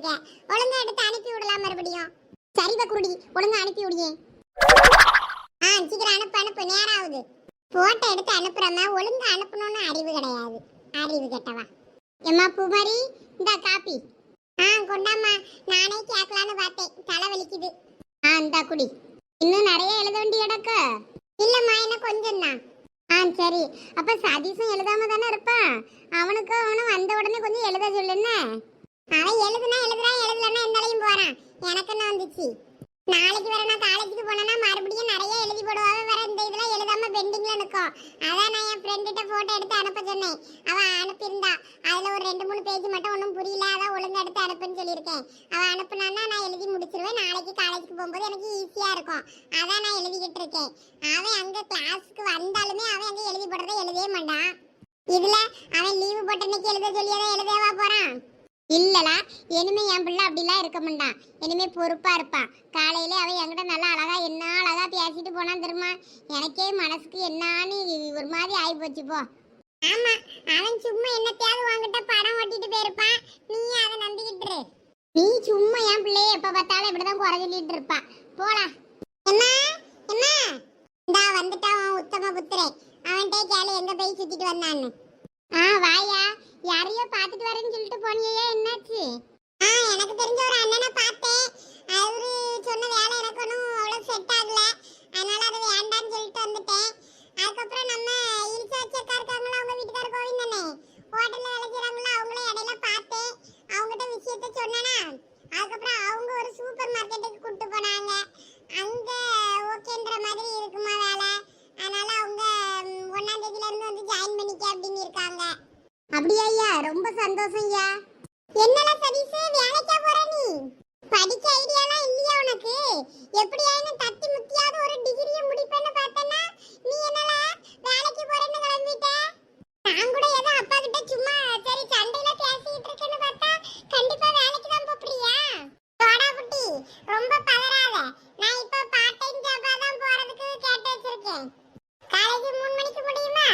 இருக்கேன். ஒழுங்கா எடுத்து அனுப்பி விடலாம் மறுபடியும். சரி பக்குருடி. ஒழுங்கா அனுப்பி விடியே ஆ சீக்கிரம் அனுப்பு அனுப்பு. நேரம் ஆகுது போட்டோ எடுத்து அனுப்புறம ஒழுங்கா அனுப்பணும்னு அறிவு கிடையாது. அறிவு கெட்டவா. எம்மா பூமாரி? இந்த காப்பி. ஆ கொண்டாம்மா. நானே கேட்கலான்னு பார்த்தேன். தலை வலிக்குது. ஆ இந்தா குடி. இன்னும் நிறைய எழுத வேண்டிய இடக்க இல்லம்மா என்ன கொஞ்சம் தான் ஆ சரி. அப்ப சதீஷும் எழுதாம தானே இருப்பான் அவனுக்கு அவனும் வந்த உடனே கொஞ்சம் எழுத சொல்லுன்னு அவன் எழுதுனா எழுதுறான் எழுதலன்னா எந்தாலையும் போறான். எனக்கு என்ன வந்துச்சு? நாளைக்கு வர நான் காலேஜுக்கு போனேன்னா மறுபடியும் நிறைய எழுதி போடுவாங்க வேற இந்த இதெல்லாம் எழுதாம பெண்டிங்ல நிற்கும். அதான் நான் என் ஃப்ரெண்டுகிட்ட போட்டோ எடுத்து அனுப்ப சொன்னேன். அவன் அனுப்பியிருந்தா. அதுல ஒரு ரெண்டு மூணு பேஜ் மட்டும் ஒன்றும் புரியல. அதான் ஒழுங்கு எடுத்து அனுப்புன்னு சொல்லியிருக்கேன். அவன் அனுப்புனான்னா நான் எழுதி முடிச்சிருவேன். நாளைக்கு காலேஜுக்கு போகும்போது எனக்கு ஈஸியா இருக்கும். அதான் நான் எழுதிக்கிட்டு இருக்கேன். அவன் அங்க கிளாஸுக்கு வந்தாலுமே அவன் அங்க எழுதி போடுறதை எழுதவே மாட்டான். இதுல அவன் லீவு போட்ட அன்னைக்கு எழுத சொல்லியதான் எழுதவா போறான்? இல்லலா இனிமே என் பிள்ளை அப்படிலாம் இருக்க மாட்டான் இனிமே பொறுப்பா இருப்பான் காலையில அவன் என்கிட்ட நல்லா அழகா என்ன அழகா பேசிட்டு போனான் தெரியுமா? எனக்கே மனசுக்கு என்னான்னு ஒரு மாதிரி ஆகி போச்சு போ. ஆமா அவன் சும்மா என்னத்தையாவது உங்ககிட்ட படம் ஓட்டிட்டு போயிருப்பான் நீ அதை நம்பிக்கிட்டு நீ சும்மா என் பிள்ளைய எப்ப பார்த்தாலும் இப்படிதான் குறை சொல்லிட்டு இருப்பான் போலாம் என்ன? என்ன? இந்தா வந்துட்டான் உத்தம புத்திரே. அவன்கிட்ட கேளு எங்க போய் சுத்திட்டு வந்தான்னு. ஆ வாயா. யாரையோ பார்த்துட்டு வரேன்னு சொல்லிட்டு போனியே என்னாச்சு? ஆ எனக்கு தெரிஞ்ச ஒரு அண்ணனை பார்த்தேன். அவரு சொன்ன வேலை எனக்கு ஒன்றும் அவ்வளோ செட் ஆகல. அதனால அது வேண்டாம்னு சொல்லிட்டு வந்துட்டேன். அதுக்கப்புறம் நம்ம இரிசா வச்சக்கா இருக்காங்களா அவங்க வீட்டுக்கார கோவிந்த் ஹோட்டலில் வேலை செய்கிறாங்களா அவங்களும் இடையில பார்த்தேன் அவங்ககிட்ட விஷயத்த சொன்னேனா அதுக்கப்புறம் அவங்க ஒரு சூப்பர் மார்க்கெட்டுக்கு கூட்டு போனாங்க அங்கே ஓகேன்ற மாதிரி இருக்குமா வேலை அதனால அவங்க ம், ஒண்ணாம் தேதியில இருந்து வந்து ஜாயின் பண்ணிக்க அப்படின்னு இருக்காங்க அப்படியா ஐயா ரொம்ப சந்தோஷம் யா என்னடா சதீஷ் வேலைக்கா போற நீ? படிக்க ஐடியாலாம் இல்லையா உனக்கு? எப்படியாயினு தட்டி முத்தியாவது ஒரு டிகிரியை முடிப்பேன்னு பார்த்தனா நீ என்னடா வேலைக்கு போறேன்னு கிளம்பிட்ட? நான் கூட ஏதோ அப்பா கிட்ட சும்மா சரி சண்டையில பேசிட்டு இருக்கேன்னு பார்த்தா கண்டிப்பா வேலைக்கு தான் போறியா சோடா புட்டி ரொம்ப பதறாத நான் இப்போ பார்ட் டைம் ஜாபா தான் போறதுக்கு கேட்டு வச்சிருக்கேன் காலேஜ் மூணு மணிக்கு முடியுமா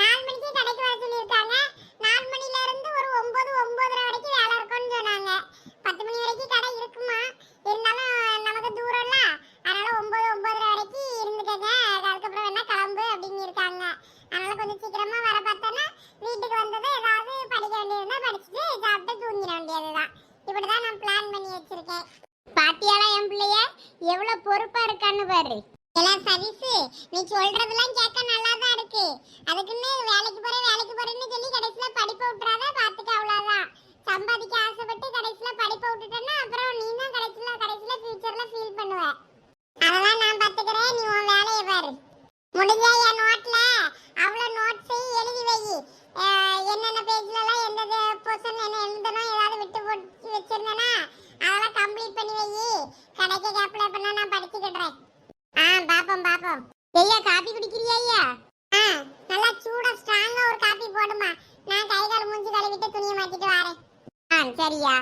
நாலு மணிக்கு கடைக்கு வர சொல்லியிருக்காங்க நாலு மணில இருந்து ஒரு ஒன்பது ஒன்பதரை வரைக்கும் வேலை இருக்கும்னு சொன்னாங்க பத்து மணி வரைக்கும் கடை இருக்குமா இருந்தாலும் நமக்கு தூரம்ல அதனால ஒன்பது ஒன்பதரை வரைக்கும் இருந்துக்கங்க அதுக்கப்புறம் வேணா கிளம்பு அப்படின்னு இருக்காங்க அதனால கொஞ்சம் சீக்கிரமா வர பார்த்தோன்னா வீட்டுக்கு வந்ததும் ஏதாவது படிக்க வேண்டியதுன்னா படிச்சுட்டு சாப்பிட்டு தூங்கிட வேண்டியதுதான். இப்படிதான் நான் பிளான் பண்ணி வச்சிருக்கேன். பாத்தியாலா என் பிள்ளைய? எவ்வளவு பொறுப்பா இருக்கான்னு பாரு. எல்லாம் சதீஷு நீ சொல்றதெல்லாம் கேட்க நல்லா தான் இருக்கு. அதுக்குன்னு வேலைக்கு போற வேலைக்கு போறேன்னு சொல்லி கடைசியில படிப்பை விட்டுறாத பாத்துக்க அவ்வளவுதான். சம்பாதிக்க ஆசைப்பட்டு கடைசியில படிப்பை விட்டுட்டேன்னா அப்புறம் நீ தான் கடைசியில கடைசியில ஃபியூச்சர்ல ஃபீல் பண்ணுவ. அதெல்லாம் நான் பாத்துக்கிறேன். நீ உன் வேலையை முடிஞ்சா என் நோட்ல அவ்வளவு நோட்ஸையும் எழுதி வை. என்னென்ன பேஜ்லலாம் எல்லாம் எந்த பொசன் என்ன எழுதணும் ஏதாவது விட்டு போட்டு வச்சிருந்தேனா அதெல்லாம் கம்ப்ளீட் பண்ணி வை. கடைக்கு கேப்ல பண்ணா நான் படிச்சுக்கிடுறேன். ஆ பாப்போம் பாப்போம். ஐயா காப்பி குடிக்கிறியா ஐயா? ஆ நல்லா சூடா ஸ்ட்ராங்கா ஒரு காப்பி போடுமா. நான் கை கால் மூஞ்சி கழுவிட்டு துணியை மாத்திட்டு வரேன். ஆ சரியா.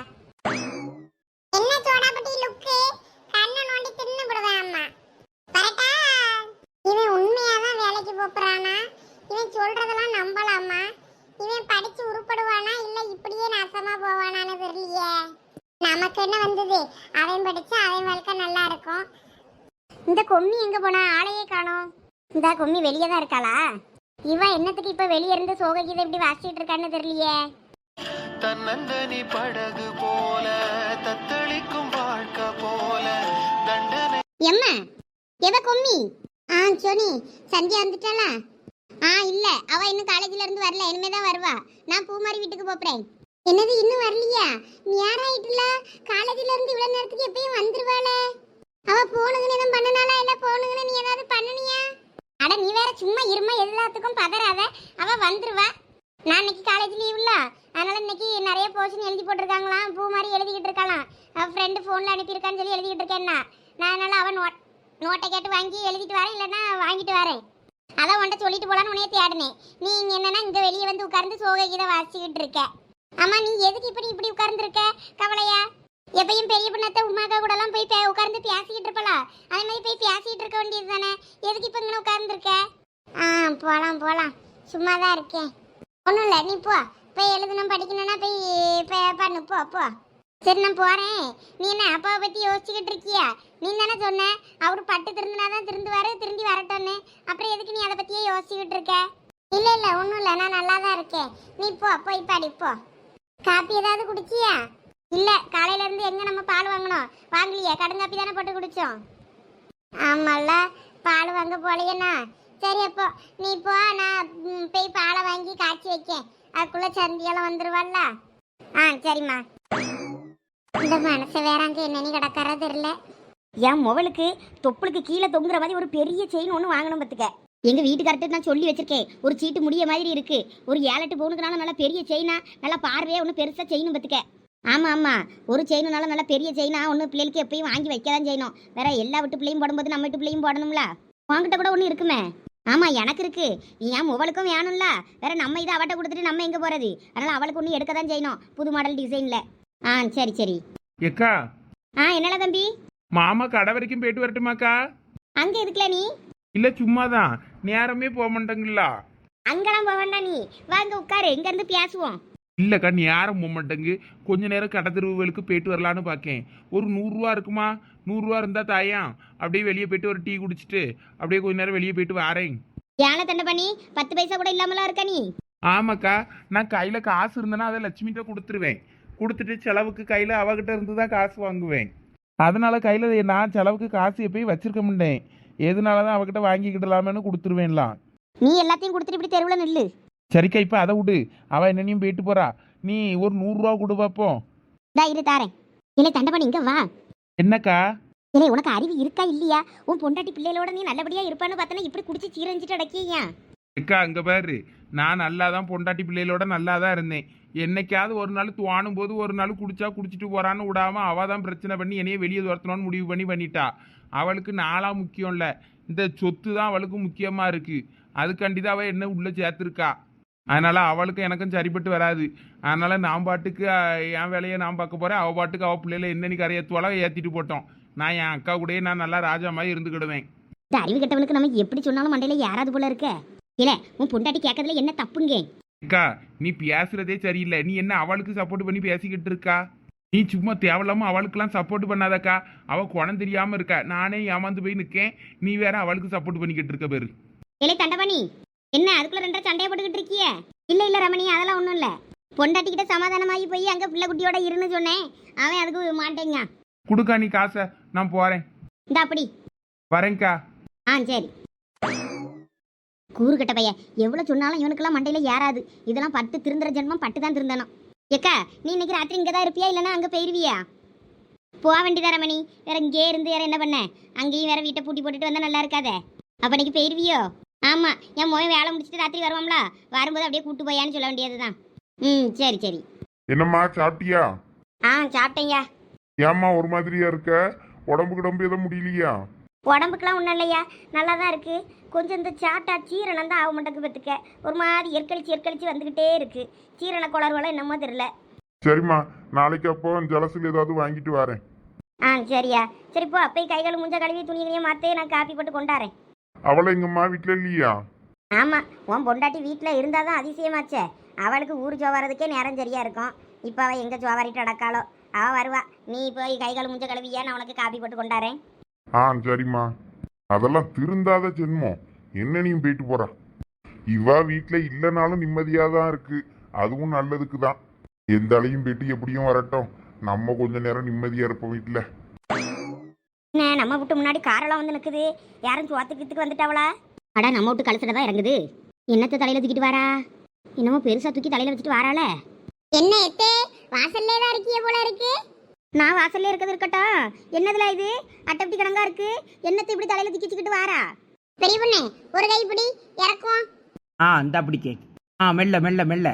என்ன சோடா சோடாபட்டி லுக்கு கண்ணை நோண்டி தின்னு விடுவேன் அம்மா. வேலைக்கு போறானா? இவன் சொல்றதெல்லாம் நம்பலாமா? இவன் படிச்சு உருப்படுவானா? இல்ல இப்படியே நாசமா போவானான்னு தெரியலையே. நமக்கு என்ன வந்தது? அவன் படிச்சா அவன் வாழ்க்கை நல்லா இருக்கும். இந்த கொம்மி எங்க போனா? ஆளையே காணோம். இந்த கொம்மி வெளியே தான் இருக்காளா? இவன் என்னத்துக்கு இப்ப வெளிய இருந்து சோக கீதை இப்படி வாசிச்சிட்டு இருக்கான்னு தெரியலையே. தன்னந்தனி படகு போல தத்தளிக்கும் வாழ்க்கை போல தண்டனை எம்மா எவ கொம்மி? ஆ சோனி சந்தியா வந்துட்டாளா? ஆ இல்ல. அவ இன்னும் காலேஜ்ல இருந்து வரல. இனிமே தான் வருவா. நான் பூமாரி வீட்டுக்கு போறேன் என்னது இன்னும் வரலையா? நீ ஆயிட்டுல காலேஜ்ல இருந்து இவ்வளவு நேரத்துக்கு எப்பயும் வந்துருவாளே. அவ போனுங்கன்னு எதுவும் பண்ணனாலா இல்ல போனுங்கன்னு நீ ஏதாவது பண்ணனியா? அட நீ வேற சும்மா இருமா எல்லாத்துக்கும் பதறாத. அவ வந்துருவா. நான் இன்னைக்கு காலேஜ் லீவ்ல அதனால இன்னைக்கு நிறைய போர்ஷன் எழுதி போட்டிருக்காங்களாம். பூ மாதிரி எழுதிக்கிட்டு இருக்கலாம் அவ ஃப்ரெண்டு ஃபோனில் அனுப்பியிருக்கான்னு சொல்லி எழுதிக்கிட்டு இருக்கேன்னா. நான் அதனால அவன் நோட்டை கேட்டு வாங்கி எழுதிட்டு வரேன் இல்லைன்னா வாங்கிட்டு வரேன். அதான் உன்ட்ட சொல்லிட்டு போலான்னு உன்னைய தேடினேன். நீ இங்க என்னன்னா இங்க வெளியே வந்து உட்கார்ந்து சோகை கீதை வாசிக்கிட்டு இருக்க. ஆமா நீ எதுக்கு இப்படி இப்படி உட்கார்ந்துருக்க? கவலையா? எப்பயும் பெரிய பண்ணத்தை உமாக்கா கூட எல்லாம் போய் பே உட்கார்ந்து பேசிக்கிட்டு இருப்பலா அதே மாதிரி போய் பேசிக்கிட்டு இருக்க வேண்டியது தானே. எதுக்கு இப்போ இங்கே உட்கார்ந்துருக்க? ஆ போகலாம் போகலாம் சும்மா தான் இருக்கேன். ஒன்றும் இல்லை நீ போ. போய் எழுதணும் படிக்கணும்னா போய் பண்ணு. போ போ. சரி நான் போறேன். நீ என்ன அப்பாவை பத்தி யோசிச்சுக்கிட்டு இருக்கியா? நீ தானே சொன்ன அவரு பட்டு திருந்தினாதான் திருந்துவாரு திருந்தி வரட்டும்னு. அப்புறம் எதுக்கு நீ அதை பத்தியே யோசிச்சுக்கிட்டு இருக்க? இல்ல இல்ல ஒன்றும் இல்லை நான் நல்லா தான் இருக்கேன். நீ போ போய் பாடி போ. காப்பி ஏதாவது குடிச்சியா? இல்ல காலையில இருந்து எங்க நம்ம பால் வாங்கணும் வாங்கலையே கடன் காப்பி தானே போட்டு குடிச்சோம்? ஆமால பால் வாங்க போலையண்ணா. சரி அப்போ நீ போ நான் போய் பாலை வாங்கி காய்ச்சி வைக்கேன். அதுக்குள்ள சந்தியெல்லாம் வந்துருவாள்ல. ஆ சரிம்மா. இந்த மனசு வேற அங்க என்னன்னு கிடக்கறா தெரியல. என் முவலுக்கு தொப்புளுக்கு கீழே தொங்குற மாதிரி ஒரு பெரிய செயின் ஒன்று வாங்கணும் பார்த்துக்க எங்க வீட்டுக்கார்ட்ட நான் சொல்லி வச்சிருக்கேன். ஒரு சீட்டு முடிய மாதிரி இருக்கு. ஒரு ஏழெட்டு போனதுனால நல்லா பெரிய செயினா நல்லா பார்வையே ஒன்று பெருசா செயினும் பார்த்துக்க ஆமா ஆமா. ஒரு செயினுனால நல்லா பெரிய செயினா ஒன்று பிள்ளைகளுக்கு எப்பயும் வாங்கி வைக்க தான் செய்யணும். வேற எல்லா விட்டு பிள்ளையும் போடும்போது நம்ம வீட்டு பிள்ளையும் போடணும்ல? வாங்கிட்ட கூட ஒன்று இருக்குமே? ஆமா எனக்கு இருக்கு. என் முவலுக்கும் வேணும்ல? வேற நம்ம இதை அவட்ட கொடுத்துட்டு நம்ம எங்க போறது? அதனால அவளுக்கு ஒன்று எடுக்க தான் செய்யணும். புது மாடல் டிசைன்ல ஆ சரி சரி. எக்கா ஆ என்னடா தம்பி? மாமா கடை வரைக்கும் போயிட்டு வரட்டுமாக்கா? அங்க இருக்குல்ல நீ? இல்ல சும்மாதான். நேரமே போக மாட்டேங்களா அங்கெல்லாம் போக வேண்டாம் நீ. வாங்க உட்காரு. இங்க இருந்து பேசுவோம். இல்லக்கா நேரம் போக மாட்டேங்கு. கொஞ்ச நேரம் கடை தெருவுகளுக்கு போயிட்டு வரலான்னு பார்க்கேன் ஒரு நூறுரூவா இருக்குமா? நூறுரூவா இருந்தா தாயாம் அப்படியே வெளியே போயிட்டு ஒரு டீ குடிச்சிட்டு அப்படியே கொஞ்ச நேரம் வெளியே போயிட்டு வரேன். ஏழை தண்டை பண்ணி பத்து பைசா கூட இல்லாமலாம் இருக்க நீ? ஆமாக்கா நான் கையில காசு இருந்தேன்னா அதை லட்சுமிகிட்ட கொடுத்துருவேன். கொடுத்துட்டு செலவுக்கு கையில அவகிட்ட இருந்து தான் காசு வாங்குவேன். அதனால கையில நான் செலவுக்கு காசு எப்பயும் வச்சிருக்க முடியேன் எதனால தான் அவகிட்ட வாங்கிக்கிடலாமேன்னு கொடுத்துருவேன்லாம். நீ எல்லாத்தையும் கொடுத்துட்டு இப்படி தெருவில் நில்லு. சரிக்கா இப்போ அதை விடு. அவ என்னனையும் போயிட்டு போறா. நீ ஒரு நூறுரூவா கொடு பார்ப்போம் டா இரு தாரேன். இல்லை தண்டை பண்ணி இங்க வா. என்னக்கா? இல்லை உனக்கு அறிவு இருக்கா இல்லையா? உன் பொண்டாட்டி பிள்ளைகளோட நீ நல்லபடியா இருப்பான்னு பார்த்தனா இப்படி குடிச்சு சீரஞ்சிட்டு அடக்கியா? அக்கா அங்க பாரு. நான் நல்லா தான் பொண்டாட்டி பிள்ளைகளோட நல்லா தான் இருந்தேன். என்னைக்காவது ஒரு நாள் துவாணும் போது ஒரு நாள் குடிச்சா குடிச்சிட்டு போறான்னு விடாம அவ தான் பிரச்சனை பண்ணி என்னைய வெளியே துரத்தணும்னு முடிவு பண்ணி பண்ணிட்டா. அவளுக்கு நாளா முக்கியம் இல்லை. இந்த சொத்து தான் அவளுக்கு முக்கியமா இருக்கு. அதுக்காண்டி தான் அவள் என்ன உள்ள சேர்த்துருக்கா. அதனால அவளுக்கும் எனக்கும் சரிப்பட்டு வராது. அதனால நான் பாட்டுக்கு என் வேலையை நான் பார்க்க போறேன். அவ பாட்டுக்கு அவள் பிள்ளையில என்னன்னு கரையத்துவால ஏத்திட்டு போட்டோம். நான் என் அக்கா கூடயே நான் நல்லா ராஜா மாதிரி இருந்துக்கிடுவேன். இந்த அறிவு கெட்டவனுக்கு நம்ம எப்படி சொன்னாலும் மண்டையில யாராவது போல இருக்க. இல்ல உன் பொண்டாட்டி கேட்கறதுல என்ன தப்புங்க? அக்கா நீ பேசுறதே சரியில்லை. நீ என்ன அவளுக்கு சப்போர்ட் பண்ணி பேசிக்கிட்டு இருக்கா? நீ சும்மா தேவையில்லாம அவளுக்கெல்லாம் சப்போர்ட் பண்ணாதக்கா. அவ குணம் தெரியாம இருக்கா. நானே ஏமாந்து போய் நிக்கேன். நீ வேற அவளுக்கு சப்போர்ட் பண்ணிக்கிட்டு இருக்க பேரு. இல்லை தண்டை பண்ணி என்ன அதுக்குள்ள ரெண்டரை சண்டையை போட்டுக்கிட்டு இருக்கிய? இல்ல இல்ல ரமணி அதெல்லாம் ஒண்ணும் இல்ல. பொண்டாட்டி கிட்ட சமாதானமாகி போய் அங்க பிள்ளை குட்டியோட இருன்னு சொன்னேன். அவன் அதுக்கு மாட்டேங்க குடுக்கா நீ காசை. நான் போறேன். இந்த அப்படி. வரேன்க்கா. ஆ சரி. கூறுகட்ட பையன். எவ்வளவு சொன்னாலும் இவனுக்கெல்லாம் மண்டையில ஏறாது. இதெல்லாம் பட்டு திருந்துற ஜென்மம் பட்டு தான் திருந்தணும் ஏக்கா நீ இன்னைக்கு ராத்திரி இங்கே தான் இருப்பியா இல்லைன்னா அங்கே போயிருவியா? போக வேண்டியதா ரமணி. வேற இங்கே இருந்து வேற என்ன பண்ண? அங்கேயும் வேற வீட்டை பூட்டி போட்டுட்டு வந்தா நல்லா இருக்காதே. அப்ப இன்னைக்கு போயிருவியோ? ஆமா என் மோய் வேலை முடிச்சுட்டு ராத்திரி வருவாம்ல வரும்போது அப்படியே கூட்டு போயான்னு சொல்ல வேண்டியதுதான். ம் சரி சரி. என்னம்மா சாப்பிட்டியா? ஆ சாப்பிட்டேங்க ஏம்மா ஒரு மாதிரியா இருக்க? உடம்பு கிடம்பு எதுவும் முடியலையா? உடம்புக்கெல்லாம் ஒன்றும் இல்லையா? நல்லா தான் இருக்கு. கொஞ்சம் இந்த சாட்டா சீரணம் தான் ஆக மாட்டேங்குது பத்துக்க ஒரு மாதிரி எற்கழிச்சு எற்கழிச்சு வந்துக்கிட்டே இருக்கு. சீரண குளறுவெல்லாம் என்னமோ தெரியல. சரிம்மா நாளைக்கு அப்போ ஜலசில் ஏதாவது வாங்கிட்டு வரேன். ஆ சரியா. சரி போ. அப்போ கை கால் முஞ்ச கழுவி துணிகளையும் மாற்றே நான் காப்பி போட்டு கொண்டாரேன் அவளை எங்கம்மா வீட்டில் இல்லையா? ஆமாம் உன் பொண்டாட்டி வீட்டில் இருந்தால் தான் அதிசயமாச்சே. அவளுக்கு ஊர் ஜோவாரதுக்கே நேரம் சரியா இருக்கும். இப்போ அவள் எங்கே ஜோவாரிட்டு அடக்காளோ அவள் வருவா. நீ போய் கை கால் முஞ்ச கழுவியா? நான் உனக்கு காப்பி போட்டு கொண்டாரேன் ஆ சரிம்மா. அதெல்லாம் திருந்தாத ஜென்மம். என்ன நீ போயிட்டு போறா? இவ வீட்டில் இல்லைனாலும் நிம்மதியாக தான் இருக்கு. அதுவும் நல்லதுக்கு தான். எந்த அலையும் போயிட்டு எப்படியும் வரட்டும். நம்ம கொஞ்ச நேரம் நிம்மதியாக இருப்போம் வீட்டில் என்ன நம்ம வீட்டு முன்னாடி காரெல்லாம் வந்து நிற்குது யாரும் சோத்துக்கு கித்துக்கு வந்துட்டாவளா? அடா நம்ம வீட்டு கழுத்துல தான் இறங்குது. என்னத்தை தலையில தூக்கிட்டு வாரா? என்னமோ பெருசா தூக்கி தலையில வச்சுட்டு வாராள? என்ன எத்தே? வாசல்லே தான் இருக்கிய போல இருக்கு. நான் வாசல்ல இருக்கிறது இருக்கட்டும். என்னதுல இது? அட்டப்பட்டி கணங்கா இருக்கு. என்னத்தை இப்படி தலையில தூக்கி வச்சுக்கிட்டு வாரா? பெரிய பொண்ணு ஒரு கைப்பிடி இறக்கும் ஆ இந்த பிடிக்கே ஆ மெல்ல மெல்ல மெல்ல.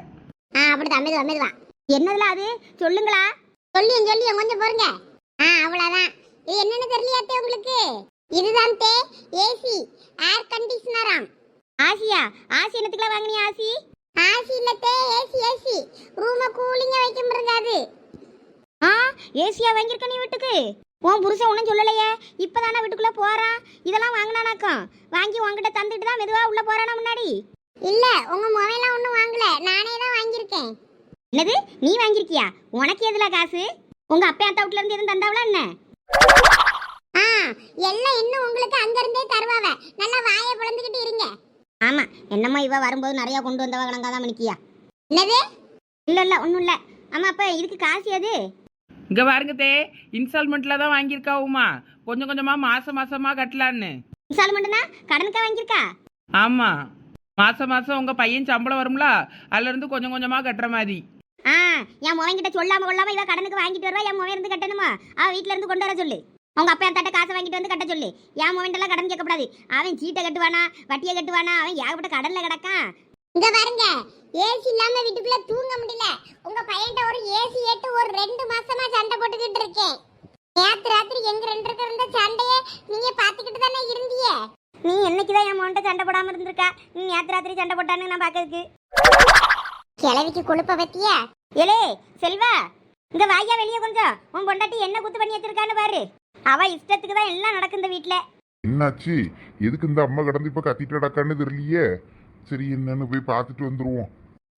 ஆ அப்படிதான் மெதுவா மெதுவா. என்னதுல அது? சொல்லுங்களா. சொல்லியும் சொல்லியும் கொஞ்சம் பொறுங்க. ஆ அவ்வளவுதான். இது என்னன்னு தெரியலையாத்தே உங்களுக்கு? இதுதான் தே ஏசி ஏர் கண்டிஷனராம் ஆசியா? ஆசி என்னத்துக்குலாம் வாங்கினியா ஆசி? ஆசி இல்ல தே ஏசி ஏசி. ரூம கூலிங்கா வைக்க முடியாது. ஆ ஏசியா வாங்கியிருக்க நீ வீட்டுக்கு? உன் புருஷன் ஒன்றும் சொல்லலையே. இப்பதானே வீட்டுக்குள்ள போறான். இதெல்லாம் வாங்கினானாக்கும் வாங்கி உன்கிட்ட தந்துட்டு தான் மெதுவா உள்ள போறானா முன்னாடி? இல்ல உங்க மொபைலாம் ஒண்ணும் வாங்கல. நானே தான் வாங்கியிருக்கேன். என்னது? நீ வாங்கியிருக்கியா? உனக்கு எதுல காசு? உங்க அப்பா அத்தா வீட்ல இருந்து எதுவும் தந்தாவளா என்ன? ஆ எல்லாம் இன்னும் உங்களுக்கு அங்க இருந்தே தருவாவ. நல்லா வாயை பிளந்துக்கிட்டு இருங்க. ஆமா என்னம்மா இவ வரும்போது நிறைய கொண்டு வந்தவ கணக்காதான் மணிக்கியா? என்னது? இல்ல இல்ல ஒண்ணும் இல்ல. ஆமா அப்ப இதுக்கு காசு எது? இங்கே பாருங்க தே இன்ஸ்டால்மெண்ட்டில் தான் வாங்கியிருக்கா உமா. கொஞ்சம் கொஞ்சமாக மாதம் மாதமாக கட்டலான்னு. இன்ஸ்டால்மெண்ட்னா கடனுக்கா வாங்கியிருக்கா? ஆமாம் மாதம் மாதம் உங்கள் பையன் சம்பளம் வரும்ல அதுலேருந்து கொஞ்சம் கொஞ்சமாக கட்டுற மாதிரி. ஆ என் மகன் கிட்ட சொல்லாம கொள்ளாம இவ கடனுக்கு வாங்கிட்டு வருவா என் மகன் இருந்து கட்டணுமா? அவ வீட்ல இருந்து கொண்டு வர சொல்லு. அவங்க அப்பா தட்ட காசை வாங்கிட்டு வந்து கட்ட சொல்லு. என் மகன் எல்லாம் கடன் கேட்கக்கூடாது. அவன் சீட்டை கட்டுவானா வட்டியை கட்டுவானா அவன் ஏகப்பட்ட கடன்ல கிடக்கான். இங்க பாருங்க ஏசி இல்லாம வீட்டுக்குள்ள தூங்க முடியல. உங்க பையன்ட்ட ஒரு ஏசி ஏட்டு ஒரு ரெண்டு மாசமா சண்டை போட்டுக்கிட்டு இருக்கேன். நேத்து ராத்திரி எங்க ரெண்டு பேருக்கு இருந்த சண்டைய நீங்க பாத்துக்கிட்டு தானே இருந்தீங்க? நீ என்னைக்குதான் என் மகன்கிட்ட சண்டை போடாம இருந்திருக்கா? நீ நேத்து ராத்திரி சண்டை போட்டான்னு நான் பாக்கிறதுக்கு கிழவிக்கு கொழுப்ப பத்தியா? ஏலே செல்வா இங்க வாயா வெளியே கொஞ்சம். உன் பொண்டாட்டி என்ன குத்து பண்ணி வச்சிருக்கான்னு பாரு. அவ இஷ்டத்துக்கு தான் எல்லாம் நடக்கும் இந்த வீட்ல. என்னாச்சு? எதுக்கு இந்த அம்மா கடந்து இப்ப கத்திட்டு நடக்கான்னு தெரியலையே? சரி என்னன்னு போய் பார்த்துட்டு வந்துருவோம்.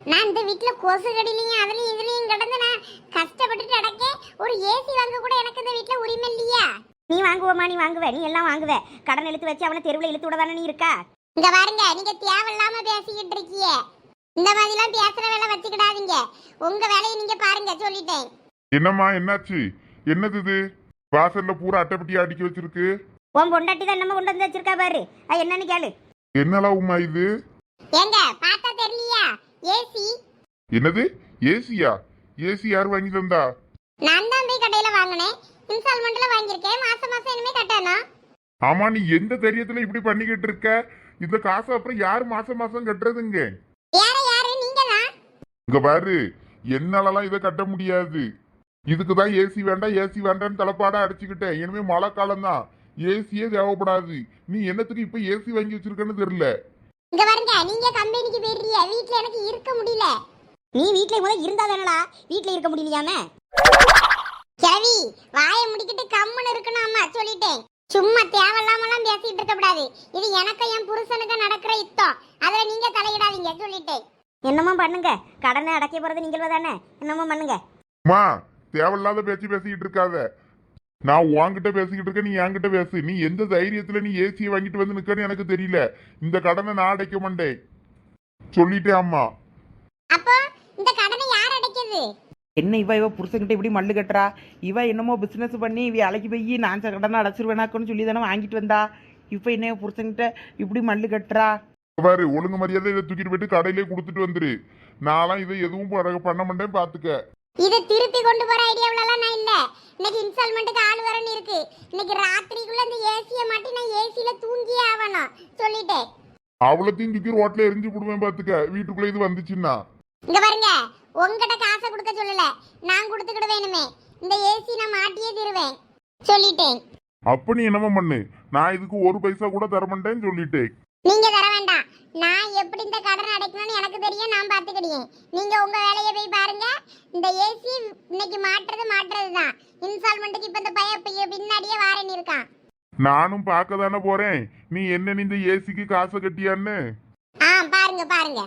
நான் இந்த வீட்ல கொசு கடிலையும் அதுலயும் இதுலயும் கிடந்து நான் கஷ்டப்பட்டுட்டு நடக்கேன் ஒரு ஏசி வாங்க கூட எனக்கு இந்த வீட்ல உரிமை இல்லையா? நீ வாங்குவமா நீ வாங்குவ நீ எல்லாம் வாங்குவ. கடன் இழுத்து வச்சு அவனை தெருவில் இழுத்து விட தானே நீ இருக்கா? இங்க பாருங்க நீங்க தேவையில்லாம பேசிக்கிட்டு இருக்கீங்க. இந்த மாதிரிலாம் பேசுற வேலை வச்சுக்கிடாதீங்க. உங்க வேலையை நீங்க பாருங்க சொல்லிட்டேன். என்னம்மா என்னாச்சு? என்னது இது? வாசல்ல பூரா அட்டைப்பட்டி அடிக்க வச்சிருக்கு. உன் பொண்டாட்டி தான் நம்ம கொண்டு வந்து வச்சிருக்கா பாரு. அது என்னன்னு கேளு. என்னலாம் உமா இது? ஏங்க பார்த்தா தெரியலையா? ஏசி? என்னது? ஏசியா? ஏசி யார் வாங்கி தந்தா? நான் தான் போய் கடையில வாங்கினேன். இன்ஸ்டால்மெண்ட்ல வாங்கியிருக்கேன். மாசம் மாசம் இனிமே கட்டணும். ஆமா நீ எந்த தைரியத்துல இப்படி பண்ணிக்கிட்டு இருக்க? இந்த காசு அப்புறம் யார் மாசம் மாசம் கட்டுறதுங்க? யார யாரு? நீங்க தான் இங்க பாரு என்னாலலாம் இதை கட்ட முடியாது. இதுக்கு தான் ஏசி வேண்டாம் ஏசி வேண்டாம்னு தலைப்பாடா அடிச்சுக்கிட்டேன். இனிமே மழை காலம் தான் ஏசியே தேவைப்படாது. நீ என்னத்துக்கு இப்ப ஏசி வாங்கி வச்சிருக்கன்னு தெரியல. இங்க பாருங்க நீங்க கம்பெனிக்கு போயிடுறீங்க. வீட்ல எனக்கு இருக்க முடியல. நீ வீட்ல முதல்ல இருந்தா தானடா? வீட்ல இருக்க முடியலையாம? கிழவி வாயை முடிக்கிட்டு கம்முன்னு இருக்கணும் அம்மா சொல்லிட்டேன். சும்மா தேவையில்லாமலாம் பேசிட்டு இருக்க கூடாது. இது எனக்கு என் புருஷனுக்கு நடக்கிற யுத்தம். அதுல நீங்க தலையிடாதீங்க சொல்லிட்டேன். என்னமோ பண்ணுங்க? கடனை அடைக்க போறது நீங்கள் தானே என்னமோ பண்ணுங்க? மா தேவையில்லாத பேச்சு பேசிக்கிட்டு இருக்காத. நான் உன்கிட்ட பேசிக்கிட்டு இருக்கேன் நீ என்கிட்ட பேசு. நீ எந்த தைரியத்துல நீ ஏசியை வாங்கிட்டு வந்து நிக்கன்னு எனக்கு தெரியல. இந்த கடனை நான் அடைக்க மாட்டேன். சொல்லிட்டேன் அம்மா. அப்போ இந்த கடனை யார் அடைக்கிறது என்ன இவ இவ புருஷன்கிட்ட இப்படி மல்லு கட்டுறா? இவ என்னமோ பிஸ்னஸ் பண்ணி இவ அழைக்கி போய் நான் கடனை அடைச்சிருவேனாக்குன்னு சொல்லி தானே வாங்கிட்டு வந்தா? இப்போ என்ன இவ புருஷன்கிட்ட இப்படி மல்லு கட்டுறா? பாரு ஒழுங்கு மரியாதை இதை தூக்கிட்டு போயிட்டு கடையிலே கொடுத்துட்டு வந்துரு. நான்லாம் இதை எதுவும் பண்ண- பண்ண மாட்டேன் பாத்துக்க. இதை திருப்பி கொண்டு போற ஐடியாவிலலாம் நான் இல்ல. இன்னைக்கு இன்ஸ்டால்மெண்ட்டுக்கு ஆள் வரன்னு இருக்கு. இன்னைக்கு ராத்திரிக்குள்ள இந்த ஏசியை மாட்டி நான் ஏசியில தூங்கியே ஆகணும். சொல்லிட்டேன். அவ்வளோத்தையும் தூக்கி ரோட்ல எரிஞ்சு விடுவேன் பாத்துக்க. வீட்டுக்குள்ள இது வந்துச்சுன்னா. இங்க பாருங்க. உங்ககிட்ட காசை கொடுக்க சொல்லல. நான் கொடுத்துக்கிட வேணுமே. இந்த ஏசி நான் மாட்டியே தருவேன். சொல்லிட்டேன். அப்ப நீ என்னமா பண்ணு? நான் இதுக்கு ஒரு பைசா கூட தர மாட்டேன்னு சொல்லிட்டேன். நீங்க தர வேண்டாம். நான் எப்படி இந்த கடன் அடைக்கணும்னு எனக்கு தெரியும் நான் பாத்துக்கிடுவேன் நீங்க உங்க வேலையை போய் பாருங்க. இந்த ஏசி இன்னைக்கு மாட்டுறது மாட்டுறது தான். இன்ஸ்டால்மெண்ட்டுக்கு இப்ப இந்த பையன் பின்னாடியே வாரேன்னு இருக்கான். நானும் பார்க்க தானே போறேன். நீ என்ன இந்த ஏசிக்கு காசை கட்டியான்னு? ஆ பாருங்க பாருங்க.